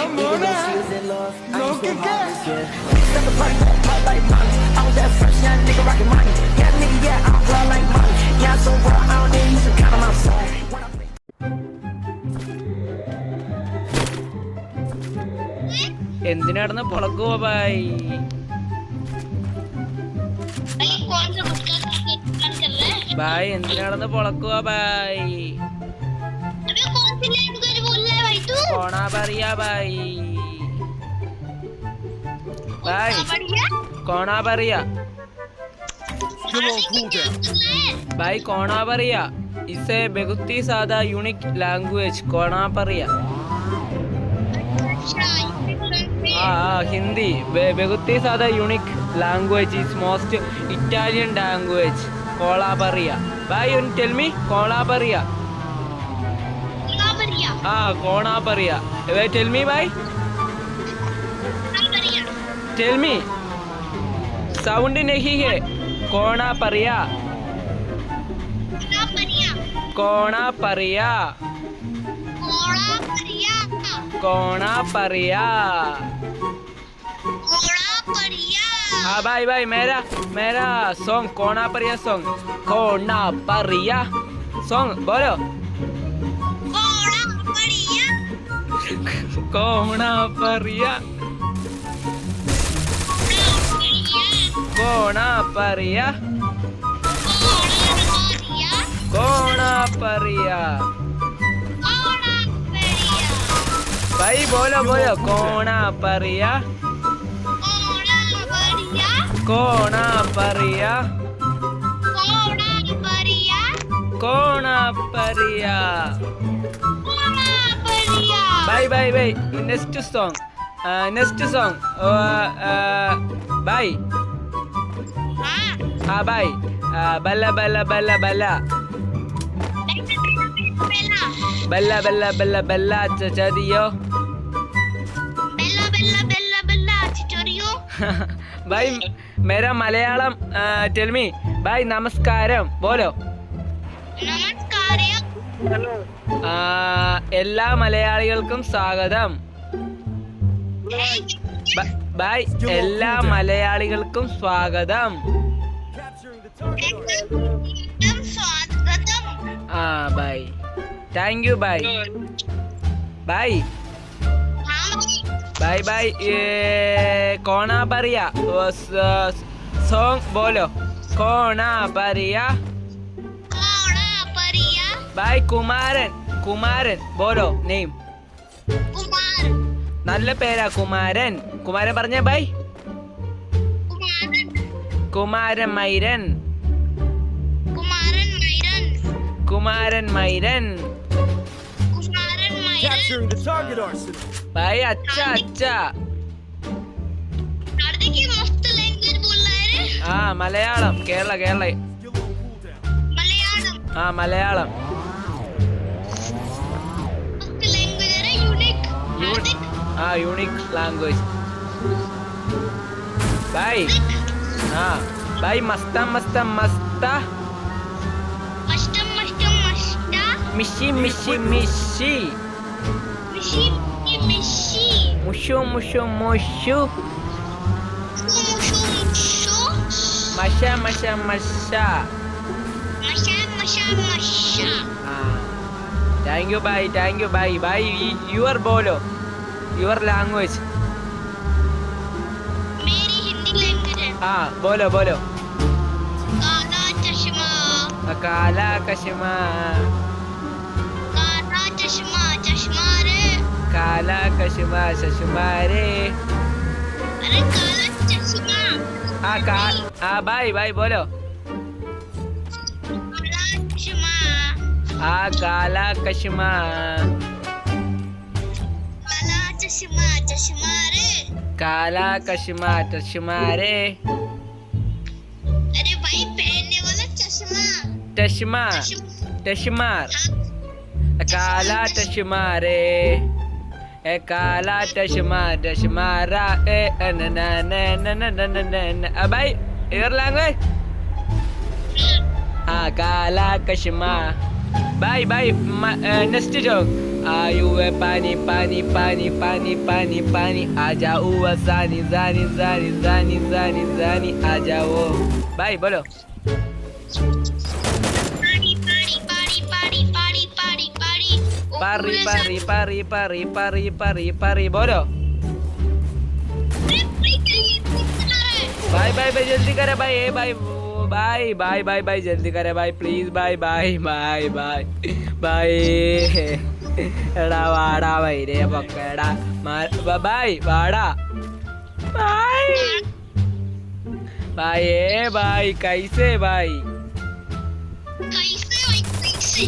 I'm on it. Look at that. I'm that fresh, young nigga rockin' money. Yeah, nigga, yeah, I'm fly like money. Yeah, so raw, I don't need you to count on my side. എന്തിനാടന്ന് പൊളക്കോ ബായ് ബായ് എന്തിനാടന്ന് പൊളക്കോ ബായ് कोना बढ़िया भाई भाई कोना बढ़िया भाई कोना बढ़िया इसे बहुत ही ज्यादा यूनिक लैंग्वेज कोना बढ़िया हाँ हिंदी बहुत ही ज्यादा unique language is most Italian language Cola बढ़िया भाई टेल मी कोला बढ़िया ആ കോണാ പറയാ ടെൽ മീ ബായ് ना बढ़िया टेल मी साउंड नहीं है कोणा परिया ना बढ़िया कोणा परिया घोड़ा बढ़िया कोणा परिया घोड़ा बढ़िया हाँ भाई भाई मेरा मेरा सॉन्ग कोणा परिया सॉन्ग कोणा परिया सॉन्ग बोलो Como una parrilla. Como una parrilla. Vai, bola, bola. Como una parrilla. Como una parrilla. Como una bye bye bye next song next song bye ആ ബൈ ബല്ല ബല്ല ബല്ല ബല്ല ബല്ല ബല്ല ബല്ല ബല്ല ചതിയോ ബൈ മേര മലയാളം ടെൽമി ബൈ നമസ്കാരം ബോലോ നമസ്കാരം എല്ലാ മലയാളികൾക്കും സ്വാഗതം. ബൈ എല്ലാ മലയാളികൾക്കും സ്വാഗതം. ആ bye. Thank you bye. Bye. Bye bye. കോണാ പറയാ സോങ് ബോലോ. കോണാ പറയാ ബൈ കുമാരൻ കുമാരൻ ബോലോ നെയിം നല്ല പേരാ കുമാരൻ കുമാരൻ പറഞ്ഞേ ബൈ കുമാരൻ മൈരൻ കുമാരൻ മൈരൻ ബൈ അച്ഛ അച്ഛ ആ മലയാളം. കേരള കേരള. ആ മലയാളം. ആ യൂണിക് ലാംഗ്വേജ് ബൈ ആ ബൈ മസ്ത മസ്ത മസ്ത മിഷി മിഷി മിഷി മുഷു മുഷു മുഷു മഷ മഷ മഷ thank you bye thank you bye bye your ബോലോ your language? Mary Hindi language. Ah, bolo, bolo. Kala. Akala kashma. Kala chashma, chashma re. Kala kashma, chashma re. Kala chashma. Ah, ka ah, bye, bye, bolo. Kala chashma. Kala kashma. चश्मा काला चश्मा चश्मा रे अरे भाई पहनने वाला चश्मा। चश्मा चश्मा। हाँ। काला चश्मा रे ए काला चश्मा चश्मा रा ए न न न न न न न न अब भाई इधर लैंग्वेज हाँ।, हाँ। काला चश्मा बाय बाय नेक्स्ट जोक आयु है पानी पानी पानी पानी पानी पानी आ जाओ आसानी जानी जानी जानी जानी जानी आ जाओ भाई बोलो पारी पारी पारी पारी पारी पारी पारी बोलो भाई भाई भाई जल्दी करे भाई ए भाई भाई भाई भाई भाई जल्दी करे भाई प्लीज़ भाई भाई भाई भाई भाई എടാ വാടാ വൈരേ പൊക്കടാ ബായ് വാടാ ബായ് ബായ് ഏ ബായ് കൈസേ ബായ് കൈസേ വൈ കൈസേ